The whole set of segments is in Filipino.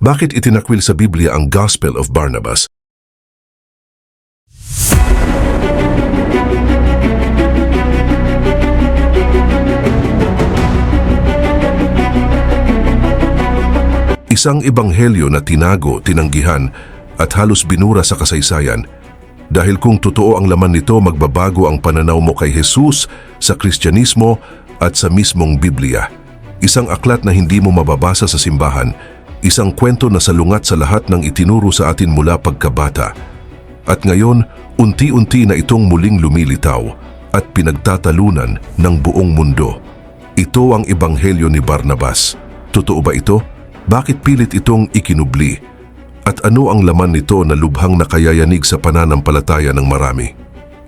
Bakit itinakwil sa Biblia ang Gospel of Barnabas? Isang ebanghelyo na tinago, tinanggihan at halos binura sa kasaysayan. Dahil kung totoo ang laman nito, magbabago ang pananaw mo kay Jesus, sa Kristyanismo at sa mismong Biblia. Isang aklat na hindi mo mababasa sa simbahan, isang kwento na salungat sa lahat ng itinuro sa atin mula pagkabata. At ngayon, unti-unti na itong muling lumilitaw at pinagtatalunan ng buong mundo. Ito ang ebanghelyo ni Barnabas. Totoo ba ito? Bakit pilit itong ikinubli? At ano ang laman nito na lubhang nakayayanig sa pananampalataya ng marami?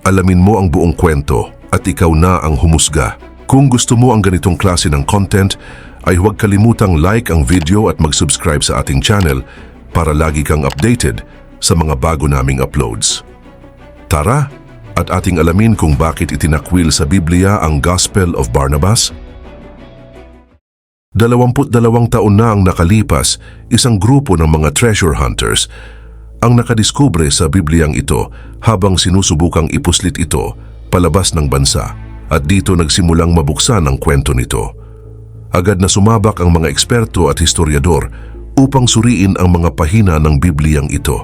Alamin mo ang buong kwento at ikaw na ang humusga. Kung gusto mo ang ganitong klase ng content, ay huwag kalimutang like ang video at mag-subscribe sa ating channel para lagi kang updated sa mga bago naming uploads. Tara at ating alamin kung bakit itinakwil sa Biblia ang Gospel of Barnabas. Dalawamput dalawang taon na ang nakalipas, isang grupo ng mga treasure hunters ang nakadiskubre sa Bibliang ito habang sinusubukang ipuslit ito palabas ng bansa at dito nagsimulang mabuksan ang kwento nito. Agad na sumabak ang mga eksperto at historiador upang suriin ang mga pahina ng Bibliang ito.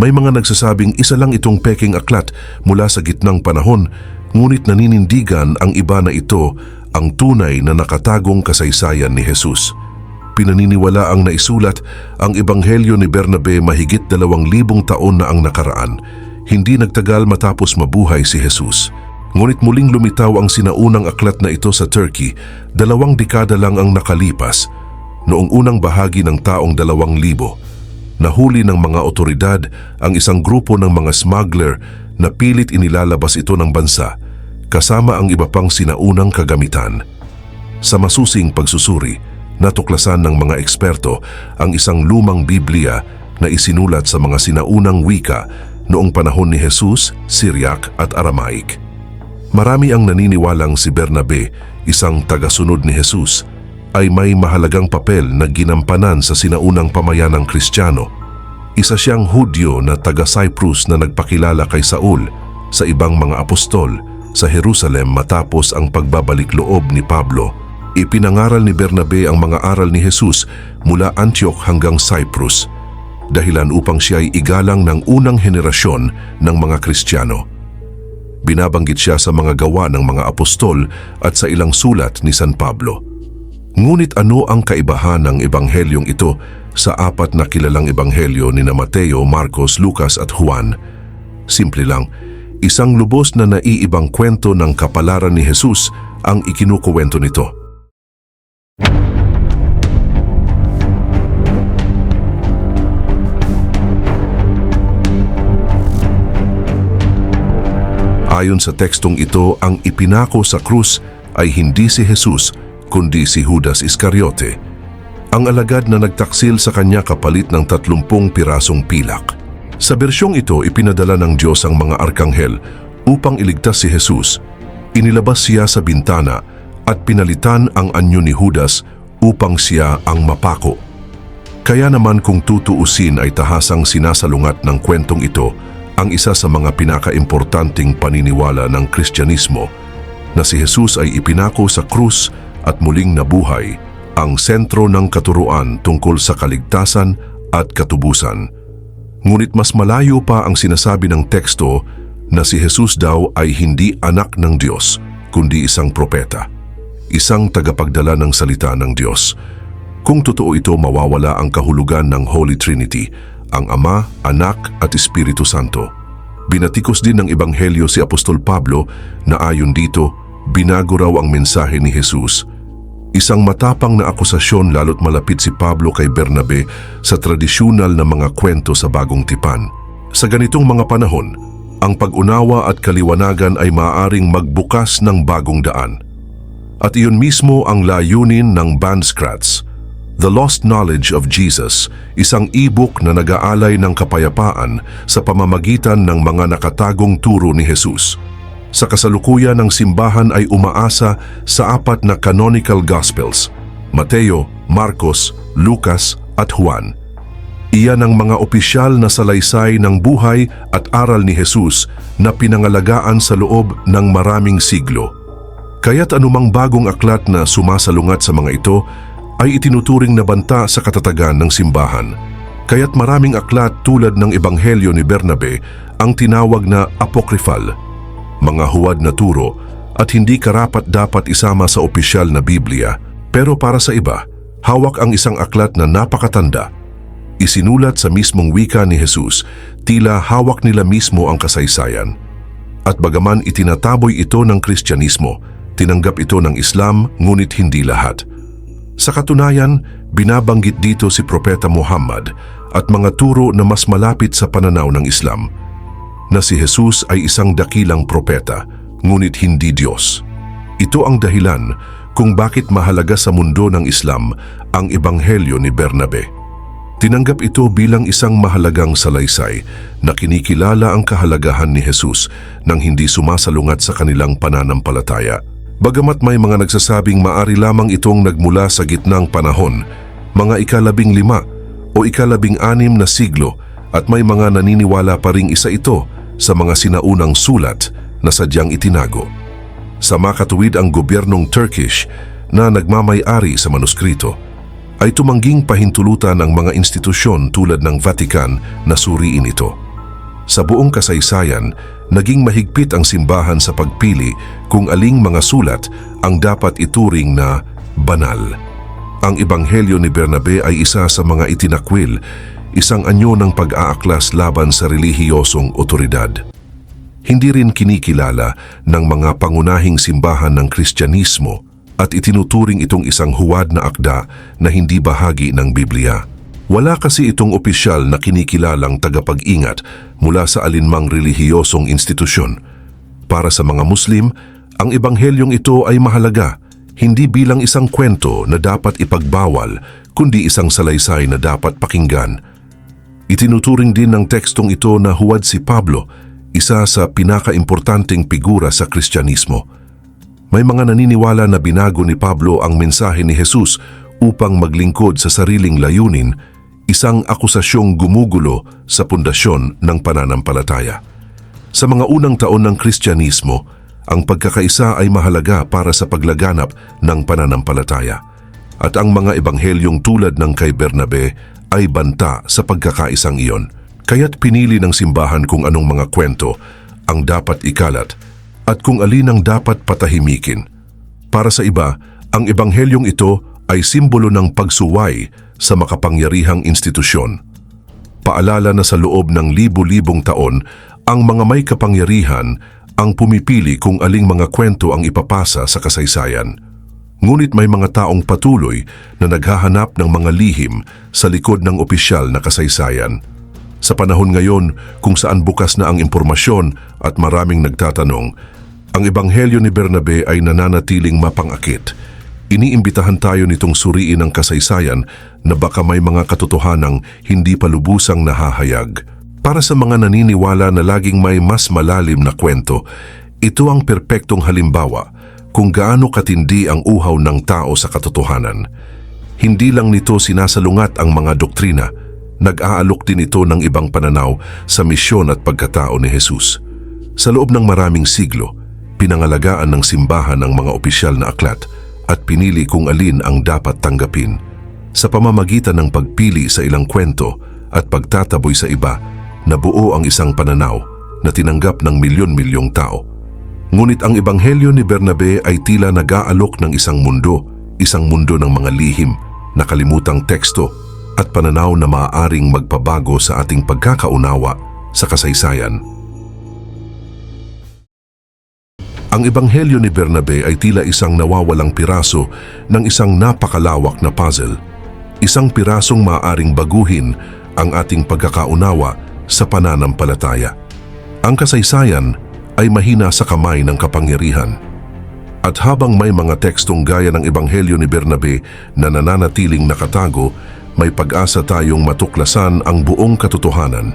May mga nagsasabing isa lang itong peking aklat mula sa gitnang panahon, ngunit naninindigan ang iba na ito ang tunay na nakatagong kasaysayan ni Jesus. Pinaniniwala ang naisulat ang ebanghelyo ni Bernabe mahigit dalawang libong taon na ang nakaraan. Hindi nagtagal matapos mabuhay si Jesus. Ngunit muling lumitaw ang sinaunang aklat na ito sa Turkey, dalawang dekada lang ang nakalipas, noong unang bahagi ng taong dalawang libo. Nahuli ng mga otoridad ang isang grupo ng mga smuggler na pilit inilalabas ito ng bansa, kasama ang iba pang sinaunang kagamitan. Sa masusing pagsusuri, natuklasan ng mga eksperto ang isang lumang Biblia na isinulat sa mga sinaunang wika noong panahon ni Jesus, Syriac at Aramaic. Marami ang naniniwalang si Bernabe, isang tagasunod ni Jesus, ay may mahalagang papel na ginampanan sa sinaunang pamayanang Kristiyano. Isa siyang Hudyo na taga-Cyprus na nagpakilala kay Saul sa ibang mga apostol sa Jerusalem matapos ang pagbabalik loob ni Pablo. Ipinangaral ni Bernabe ang mga aral ni Jesus mula Antioch hanggang Cyprus, dahilan upang siya ay igalang ng unang henerasyon ng mga Kristiyano. Binabanggit siya sa mga gawa ng mga apostol at sa ilang sulat ni San Pablo. Ngunit ano ang kaibahan ng ebanghelyong ito sa apat na kilalang ebanghelyo ni na Mateo, Marcos, Lucas at Juan? Simple lang, isang lubos na naiibang kwento ng kapalaran ni Jesus ang ikinukuwento nito. Ayon sa tekstong ito, ang ipinako sa krus ay hindi si Jesus, kundi si Judas Iscariote, ang alagad na nagtaksil sa kanya kapalit ng tatlumpung pirasong pilak. Sa bersyong ito, ipinadala ng Diyos ang mga arkanghel upang iligtas si Jesus. Inilabas siya sa bintana at pinalitan ang anyo ni Judas upang siya ang mapako. Kaya naman kung tutuusin ay tahasang sinasalungat ng kwentong ito ang isa sa mga pinakaimportanting paniniwala ng Kristyanismo na si Jesus ay ipinako sa krus at muling nabuhay ang sentro ng katuruan tungkol sa kaligtasan at katubusan. Ngunit mas malayo pa ang sinasabi ng teksto na si Jesus daw ay hindi anak ng Diyos kundi isang propeta, isang tagapagdala ng salita ng Diyos. Kung totoo ito, mawawala ang kahulugan ng Holy Trinity, ang Ama, Anak at Espiritu Santo. Binatikos din ng Ebanghelyo si Apostol Pablo na ayon dito, binago raw ang mensahe ni Jesus. Isang matapang na akusasyon lalo't malapit si Pablo kay Bernabe sa tradisyonal na mga kwento sa bagong tipan. Sa ganitong mga panahon, ang pag-unawa at kaliwanagan ay maaaring magbukas ng bagong daan. At iyon mismo ang layunin ng Bandscrats, The Lost Knowledge of Jesus, isang e-book na nag-aalay ng kapayapaan sa pamamagitan ng mga nakatagong turo ni Jesus. Sa kasalukuyan ng simbahan ay umaasa sa apat na canonical gospels, Mateo, Marcos, Lucas at Juan, Iyan ang mga opisyal na salaysay ng buhay at aral ni Jesus na pinangalagaan sa loob ng maraming siglo. Kaya't anumang bagong aklat na sumasalungat sa mga ito ay itinuturing na banta sa katatagan ng simbahan. Kaya't maraming aklat tulad ng Ebanghelyo ni Bernabe ang tinawag na apocryphal, mga huwad na turo at hindi karapat dapat isama sa opisyal na Biblia. Pero para sa iba, hawak ang isang aklat na napakatanda. Isinulat sa mismong wika ni Jesus, tila hawak nila mismo ang kasaysayan. At bagaman itinataboy ito ng Kristyanismo, tinanggap ito ng Islam ngunit hindi lahat. Sa katunayan, binabanggit dito si Propeta Muhammad at mga turo na mas malapit sa pananaw ng Islam, na si Jesus ay isang dakilang propeta, ngunit hindi Diyos. Ito ang dahilan kung bakit mahalaga sa mundo ng Islam ang Ebanghelyo ni Bernabe. Tinanggap ito bilang isang mahalagang salaysay na kinikilala ang kahalagahan ni Jesus nang hindi sumasalungat sa kanilang pananampalataya. Bagamat may mga nagsasabing maari lamang itong nagmula sa gitnang panahon, mga ikalabing lima o ikalabing anim na siglo at may mga naniniwala pa ring isa ito sa mga sinaunang sulat na sadyang itinago. Sa makatuwid ang gobyernong Turkish na nagmamay-ari sa manuskrito, ay tumangging pahintulutan ng mga institusyon tulad ng Vatican na suriin ito. Sa buong kasaysayan, naging mahigpit ang simbahan sa pagpili kung aling mga sulat ang dapat ituring na banal. Ang Ebanghelyo ni Bernabe ay isa sa mga itinakwil, isang anyo ng pag-aaklas laban sa relihiyosong otoridad. Hindi rin kinikilala ng mga pangunahing simbahan ng Kristyanismo at itinuturing itong isang huwad na akda na hindi bahagi ng Biblia. Wala kasi itong opisyal na kinikilalang tagapag-ingat mula sa alinmang relihiyosong institusyon. Para sa mga Muslim, ang ebanghelyong ito ay mahalaga, hindi bilang isang kwento na dapat ipagbawal, kundi isang salaysay na dapat pakinggan. Itinuturing din ng tekstong ito na huwad si Pablo, isa sa pinakaimportanteng figura sa Kristyanismo. May mga naniniwala na binago ni Pablo ang mensahe ni Jesus upang maglingkod sa sariling layunin, isang akusasyong gumugulo sa pundasyon ng pananampalataya. Sa mga unang taon ng Kristyanismo, ang pagkakaisa ay mahalaga para sa paglaganap ng pananampalataya. At ang mga ebanghelyong tulad ng kay Bernabe ay banta sa pagkakaisang iyon. Kaya't pinili ng simbahan kung anong mga kwento ang dapat ikalat at kung alin ang dapat patahimikin. Para sa iba, ang ebanghelyong ito ay simbolo ng pagsuway sa makapangyarihang institusyon. Paalala na sa loob ng libu-libong taon, ang mga may kapangyarihan ang pumipili kung aling mga kwento ang ipapasa sa kasaysayan. Ngunit may mga taong patuloy na naghahanap ng mga lihim sa likod ng opisyal na kasaysayan. Sa panahon ngayon kung saan bukas na ang impormasyon at maraming nagtatanong, ang Ebanghelyo ni Bernabe ay nananatiling mapangakit. Iniimbitahan tayo nitong suriin ang kasaysayan na baka may mga katotohanang hindi pa lubusang nahahayag. Para sa mga naniniwala na laging may mas malalim na kwento, ito ang perpektong halimbawa kung gaano katindi ang uhaw ng tao sa katotohanan. Hindi lang nito sinasalungat ang mga doktrina, nag-aalok din ito ng ibang pananaw sa misyon at pagkatao ni Jesus. Sa loob ng maraming siglo, pinangalagaan ng simbahan ang mga opisyal na aklat at pinili kung alin ang dapat tanggapin. Sa pamamagitan ng pagpili sa ilang kwento at pagtataboy sa iba, nabuo ang isang pananaw na tinanggap ng milyon-milyong tao. Ngunit ang ebanghelyo ni Bernabe ay tila nag-aalok ng isang mundo, isang mundo ng mga lihim, nakalimutang teksto at pananaw na maaaring magpabago sa ating pagkakaunawa sa kasaysayan. Ang ebanghelyo ni Bernabe ay tila isang nawawalang piraso ng isang napakalawak na puzzle. Isang pirasong maaaring baguhin ang ating pagkakaunawa sa pananampalataya. Ang kasaysayan ay mahina sa kamay ng kapangyarihan. At habang may mga tekstong gaya ng ebanghelyo ni Bernabe na nananatiling nakatago, may pag-asa tayong matuklasan ang buong katotohanan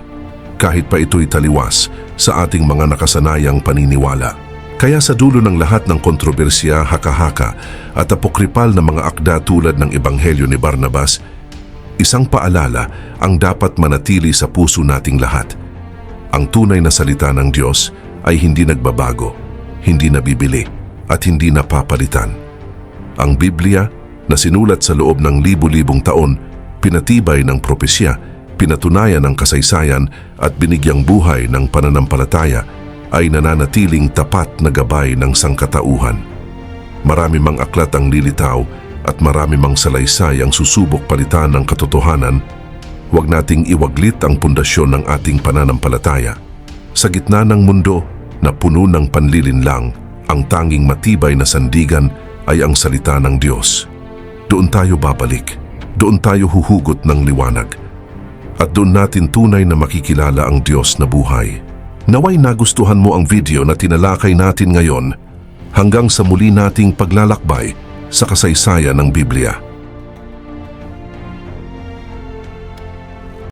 kahit pa ito'y taliwas sa ating mga nakasanayang paniniwala. Kaya sa dulo ng lahat ng kontrobersya, haka-haka at apokripal na mga akda tulad ng Ebanghelyo ni Barnabas, Isang paalala ang dapat manatili sa puso nating lahat. Ang tunay na salita ng Diyos ay hindi nagbabago, hindi nabibili, at hindi napapalitan. Ang Biblia na sinulat sa loob ng libu-libong taon, pinatibay ng propesya, pinatunayan ng kasaysayan at binigyang buhay ng pananampalataya ay nananatiling tapat na gabay ng sangkatauhan. Marami mang aklat ang lilitaw at marami mang salaysay ang susubok palitan ng katotohanan, huwag nating iwaglit ang pundasyon ng ating pananampalataya. Sa gitna ng mundo na puno ng panlilinlang, ang tanging matibay na sandigan ay ang salita ng Diyos. Doon tayo babalik, doon tayo huhugot ng liwanag, at doon natin tunay na makikilala ang Diyos na buhay. Naway nagustuhan mo ang video na tinalakay natin ngayon hanggang sa muli nating paglalakbay sa kasaysayan ng Biblia.